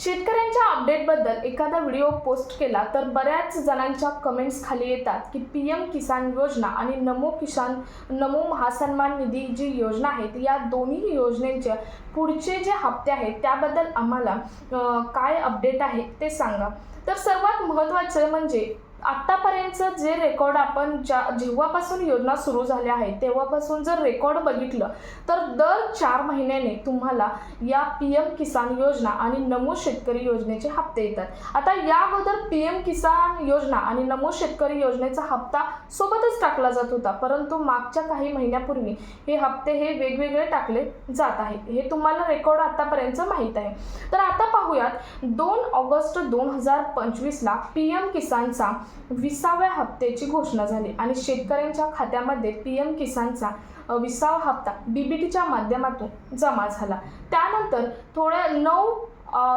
शेतकऱ्यांच्या अपडेटबद्दल एखादा video post केला तर बऱ्याच जणांच्या कमेंट्स खाली येतात की पी एम किसान योजना आणि नमो किसान नमो महासन्मान निधी जी योजना आहेत या दोन्ही योजनेच्या पुढचे जे हप्ते आहेत त्याबद्दल आम्हाला काय अपडेट आहे ते सांगा. तर सर्वात महत्त्वाचं म्हणजे आत्तापर्यंतचं जे रेकॉर्ड आपण ज्या जेव्हापासून योजना सुरू झाल्या आहेत तेव्हापासून जर रेकॉर्ड बघितलं तर दर चार महिन्याने तुम्हाला या पी एम किसान योजना आणि नमो शेतकरी योजनेचे हप्ते येतात. आता या अगोदर पी एम किसान योजना आणि नमो शेतकरी योजनेचा हप्ता सोबतच टाकला जात होता परंतु मागच्या काही महिन्यापूर्वी हे हप्ते हे वेगवेगळे टाकले जात आहेत हे तुम्हाला रेकॉर्ड आत्तापर्यंत माहीत आहे. तर आता पाहूयात दोन ऑगस्ट दोन हजार पंचवीसला पी एम किसानचा विसाव्या हप्त्याची घोषणा झाली आणि शेतकऱ्यांच्या खात्यामध्ये पी एम किसानचा विसावा हप्ता बी बी टीच्या माध्यमातून जमा झाला. त्यानंतर थोड्या नऊ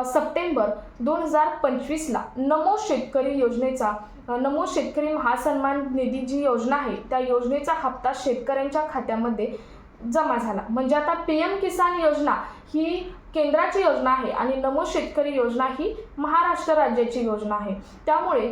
सप्टेंबर दोन हजार पंचवीसला नमो शेतकरी योजनेचा नमो शेतकरी महासन्मान निधी जी योजना आहे त्या योजनेचा हप्ता शेतकऱ्यांच्या खात्यामध्ये जमा झाला. म्हणजे आता पी एम किसान योजना ही केंद्राची योजना आहे आणि नमो शेतकरी योजना ही महाराष्ट्र राज्याची योजना आहे. त्यामुळे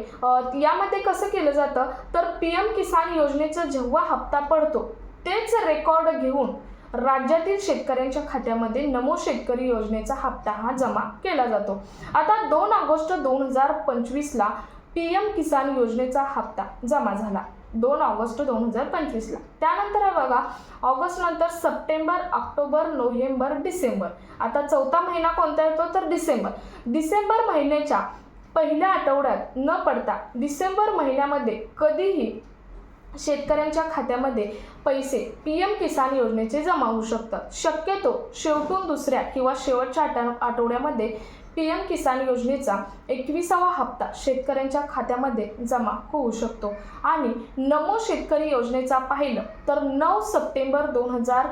यामध्ये कसं केलं जातं? तर पी एम किसान योजनेचा जेव्हा हप्ता पडतो तेच रेकॉर्ड घेऊन राज्यातील शेतकऱ्यांच्या खात्यामध्ये नमो शेतकरी योजनेचा हप्ता हा जमा केला जातो. आता दोन ऑगस्ट दोन हजार पंचवीसला पी एम किसान योजनेचा हप्ता जमा झाला. दोन ऑगस्ट दोन हजार पंचवीसला. त्यानंतर आहे बघा ऑगस्ट नंतर सप्टेंबर ऑक्टोबर नोव्हेंबर डिसेंबर. आता चौथा महिना कोणता येतो? तर डिसेंबर. डिसेंबर महिन्याच्या पहिल्या आठवड्यात न पडता डिसेंबर महिन्यामध्ये कधीही शेतकऱ्यांच्या खात्यामध्ये पैसे पी एम किसान योजनेचे जमा होऊ शकतात. शक्यतो शेवटून दुसऱ्या किंवा शेवटच्या आठवड्यामध्ये पी एम किसान योजनेचा एकविसावा हप्ता शेतकऱ्यांच्या खात्यामध्ये जमा होऊ शकतो. आणि नमो शेतकरी योजनेचा पाहिलं तर नऊ सप्टेंबर दोन हजार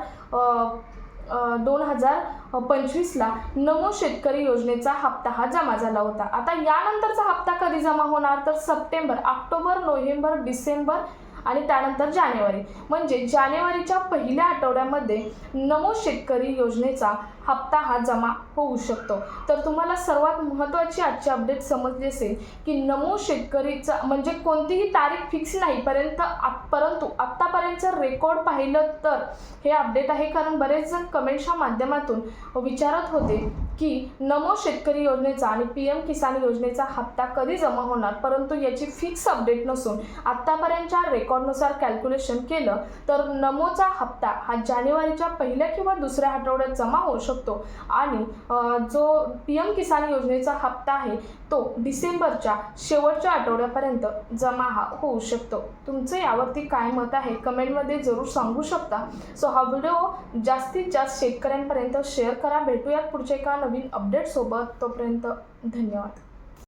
दोन हजार पंचवीसला नमो शेतकरी योजनेचा हप्ता हा जमा झाला होता. आता यानंतरचा हप्ता कधी जमा होणार? तर सप्टेंबर ऑक्टोबर नोव्हेंबर डिसेंबर आणि त्यानंतर जानेवारी. म्हणजे जानेवारीच्या पहिल्या आठवड्यामध्ये नमो शेतकरी योजनेचा हप्ता हा जमा होऊ शकतो. तर तुम्हाला सर्वात महत्त्वाची आजची अपडेट समजली असेल की नमो शेतकरीचा म्हणजे कोणतीही तारीख फिक्स नाही पर्यंत परंतु आत्तापर्यंतचं रेकॉर्ड पाहिलं तर हे अपडेट आहे. कारण बरेच जण कमेंट्सच्या माध्यमातून विचारत होते की नमो शेतकरी योजनेचा आणि पी एम किसान योजनेचा हप्ता कधी जमा होणार परंतु याची फिक्स अपडेट नसून आत्तापर्यंतच्या रेकॉर्डनुसार कॅल्क्युलेशन केलं तर नमोचा हप्ता हा जानेवारीच्या पहिल्या किंवा दुसऱ्या आठवड्यात जमा होऊ शकतो. आणि जो पी एम किसान योजनेचा हप्ता आहे तो डिसेंबरच्या शेवटच्या आठवड्यापर्यंत जमा हा होऊ शकतो. तुमचं यावरती काय मत आहे कमेंटमध्ये जरूर सांगू शकता. सो हा व्हिडिओ जास्तीत जास्त शेतकऱ्यांपर्यंत शेअर करा. भेटूयात पुढच्या एका नवीन अपडेटसोबत तोपर्यंत धन्यवाद.